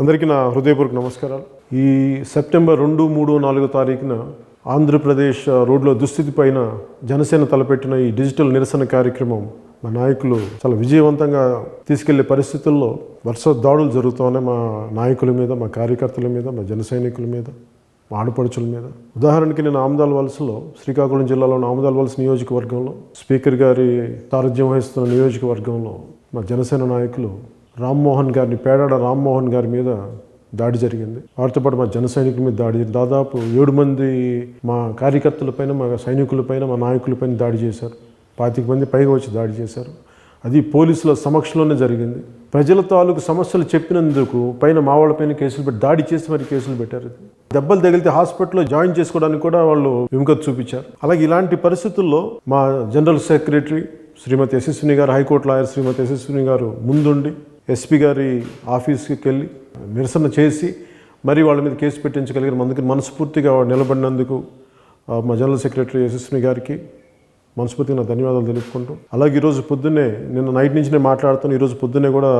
అందరికీ నా హృదయపూర్వక నమస్కారాలు. ఈ సెప్టెంబర్ రెండు మూడు నాలుగో తారీఖున ఆంధ్రప్రదేశ్ రోడ్ల దుస్థితి పైన జనసేన తలపెట్టిన ఈ డిజిటల్ నిరసన కార్యక్రమం మా నాయకులు చాలా విజయవంతంగా తీసుకెళ్ళే పరిస్థితుల్లో వరుస దాడులు జరుగుతూ మా నాయకుల మీద మా కార్యకర్తల మీద మా జన సైనికుల మీద మా ఆడపడుచుల మీద. ఉదాహరణకి నేను ఆమదాల్ వలసలో శ్రీకాకుళం జిల్లాలోని ఆమదాల్ వలస నియోజకవర్గంలో స్పీకర్ గారి సారథ్యం వహిస్తున్న నియోజకవర్గంలో మా జనసేన నాయకులు రామ్మోహన్ గారిని పేడాడ రామ్మోహన్ గారి మీద దాడి జరిగింది. వారితో పాటు మా జన సైనికుల మీద దాడి జరిగింది. దాదాపు ఏడు మంది మా కార్యకర్తలపైన మా సైనికులపైన మా నాయకులపైన దాడి చేశారు. పాతిక మంది పైగా వచ్చి దాడి చేశారు. అది పోలీసుల సమక్షంలోనే జరిగింది. ప్రజల తాలూకు సమస్యలు చెప్పినందుకు పైన మా వాళ్ళపైన కేసులు పెట్టి దాడి చేసి మరి కేసులు పెట్టారు. దెబ్బలు తగిలితే హాస్పిటల్లో జాయిన్ చేసుకోవడానికి కూడా వాళ్ళు విముఖత చూపించారు. అలాగే ఇలాంటి పరిస్థితుల్లో మా జనరల్ సెక్రటరీ శ్రీమతి యశస్విని గారు హైకోర్టు లాయర్ శ్రీమతి యశస్విని గారు ముందుండి ఎస్పీ గారి ఆఫీస్కి వెళ్ళి నిరసన చేసి మరి వాళ్ళ మీద కేసు పెట్టించగలిగిన అందుకని మనస్ఫూర్తిగా నిలబడినందుకు మా జనరల్ సెక్రటరీ యశస్విని గారికి మనస్ఫూర్తిగా నా ధన్యవాదాలు తెలుపుకుంటూ అలాగే ఈరోజు పొద్దున్నే నిన్న నైట్ నుంచి నేను మాట్లాడుతాను ఈరోజు పొద్దున్నే కూడా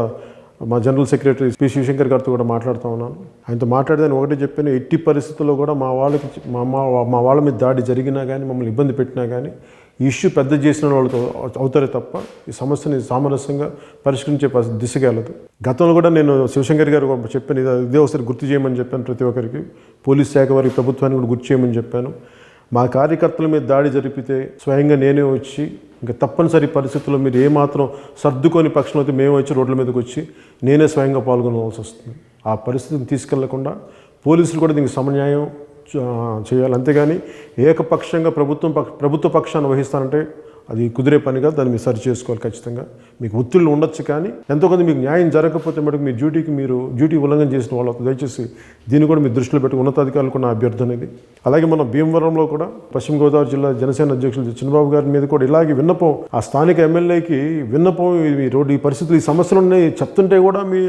మా జనరల్ సెక్రటరీ పి. శివశంకర్ గారితో కూడా మాట్లాడుతూ ఉన్నాను. ఆయనతో మాట్లాడేదాన్ని ఒకటే చెప్పాను ఎట్టి పరిస్థితుల్లో కూడా మా వాళ్ళకి మా మా వాళ్ళ మీద దాడి జరిగినా కానీ మమ్మల్ని ఇబ్బంది పెట్టినా కానీ ఇష్యూ పెద్ద చేసిన వాళ్ళతో అవుతారే తప్ప ఈ సమస్యని సామరస్యంగా పరిష్కరించే దిశగా వెళ్ళదు. గతంలో కూడా నేను శివశంకర్ గారు చెప్పిన చెప్పాను ఇదే ఒకసారి గుర్తు చేయమని చెప్పాను ప్రతి ఒక్కరికి. పోలీస్ శాఖ వారికి ప్రభుత్వానికి కూడా గుర్తు చేయమని చెప్పాను. మా కార్యకర్తల మీద దాడి జరిపితే స్వయంగా నేనే వచ్చి ఇంకా తప్పనిసరి పరిస్థితుల్లో మీరు ఏమాత్రం సర్దుకొని పక్షంలో అయితే మేము వచ్చి రోడ్ల మీదకి వచ్చి నేనే స్వయంగా పాల్గొనవలసి వస్తుంది. ఆ పరిస్థితిని తీసుకెళ్ళకుండా పోలీసులు కూడా దీనికి సమన్యాయం చేయాలి. అంతేగాని ఏకపక్షంగా ప్రభుత్వం పక్ష ప్రభుత్వ పక్షాన్ని వహిస్తానంటే అది కుదిరే పనిగా దాన్ని మీరు సరి చేసుకోవాలి ఖచ్చితంగా. మీకు ఒత్తిళ్ళు ఉండొచ్చు కానీ ఎంతో కొంత మీకు న్యాయం జరగకపోతే మటుకు మీ డ్యూటీకి మీరు డ్యూటీ ఉల్లంఘన చేసిన వాళ్ళు దయచేసి దీన్ని కూడా మీ దృష్టిలో పెట్టి ఉన్నతాధికారులకు నా అభ్యర్థన ఇది. అలాగే మన భీమవరంలో కూడా పశ్చిమ గోదావరి జిల్లా జనసేన అధ్యక్షులు చిన్నబాబు గారి మీద కూడా ఇలాగే విన్నపం ఆ స్థానిక ఎమ్మెల్యేకి విన్నపం ఈ రోడ్డు ఈ పరిస్థితులు ఈ సమస్యలు ఉన్నాయి చెప్తుంటే కూడా మీ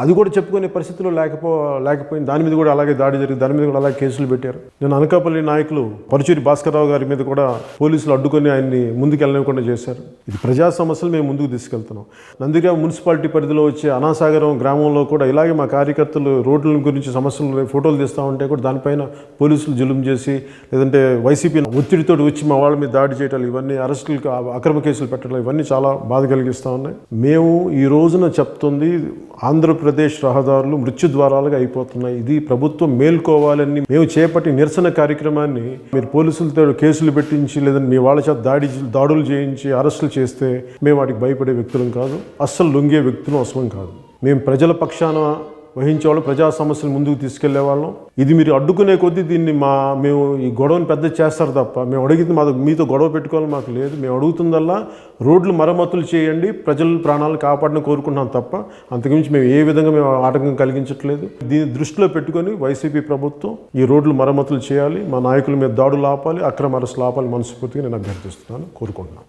అది కూడా చెప్పుకునే పరిస్థితిలో లేకపో లేకపోయింది. దాని మీద కూడా అలాగే దాడి జరిగింది. దాని మీద కూడా అలాగే కేసులు పెట్టారు. నేను అనకాపల్లి నాయకులు పరుచూరి భాస్కర్రావు గారి మీద కూడా పోలీసులు అడ్డుకొని ఆయన్ని ముందుకెళ్ళనివ్వకుండా చేశారు. ఇది ప్రజా సమస్యలు మేము ముందుకు తీసుకెళ్తున్నాం. నందిగా మున్సిపాలిటీ పరిధిలో వచ్చే అనాసాగరం గ్రామంలో కూడా ఇలాగే మా కార్యకర్తలు రోడ్ల గురించి సమస్యలు ఫోటోలు తీస్తూ ఉంటే కూడా దానిపైన పోలీసులు జులుం చేసి లేదంటే వైసీపీ ఒత్తిడితో వచ్చి మా వాళ్ళ మీద దాడి చేయటాలు ఇవన్నీ అరెస్టులు అక్రమ కేసులు పెట్టడం ఇవన్నీ చాలా బాధ కలిగిస్తూ ఉన్నాయి. మేము ఈ రోజున చెప్తుంది ఆంధ్రప్రదేశ్ రహదారులు మృత్యు ద్వారాలుగా అయిపోతున్నాయి. ఇది ప్రభుత్వం మేల్కోవాలని మేము చేపట్టి నిరసన కార్యక్రమాన్ని మీరు పోలీసులతో కేసులు పెట్టించి లేదంటే మీ వాళ్ళ చేత దాడి దాడులు చేయించి అరెస్టులు చేస్తే మేము వాటికి భయపడే వ్యక్తులం కాదు అస్సలు లొంగే వ్యక్తులు అవసరం కాదు. మేము ప్రజల పక్షాన వహించేవాళ్ళం ప్రజా సమస్యలు ముందుకు తీసుకెళ్ళే వాళ్ళం ఇది మీరు అడ్డుకునే కొద్దీ దీన్ని మా మేము ఈ గొడవని పెద్ద చేస్తారు తప్ప మేము అడిగింది మా మీతో గొడవ పెట్టుకోవాలి మాకు లేదు. మేము అడుగుతుందల్లా రోడ్లు మరమ్మతులు చేయండి ప్రజల ప్రాణాలు కాపాడని కోరుకుంటున్నాం తప్ప అంతకుమించి మేము ఏ విధంగా మేము ఆటంకం కలిగించట్లేదు. దీన్ని దృష్టిలో పెట్టుకొని వైసీపీ ప్రభుత్వం ఈ రోడ్లు మరమ్మతులు చేయాలి మా నాయకుల మీద దాడులు ఆపాలి అక్రమ అరెస్టులు ఆపాలి మనస్ఫూర్తిగా నేను అభ్యర్థిస్తున్నాను కోరుకుంటున్నాను.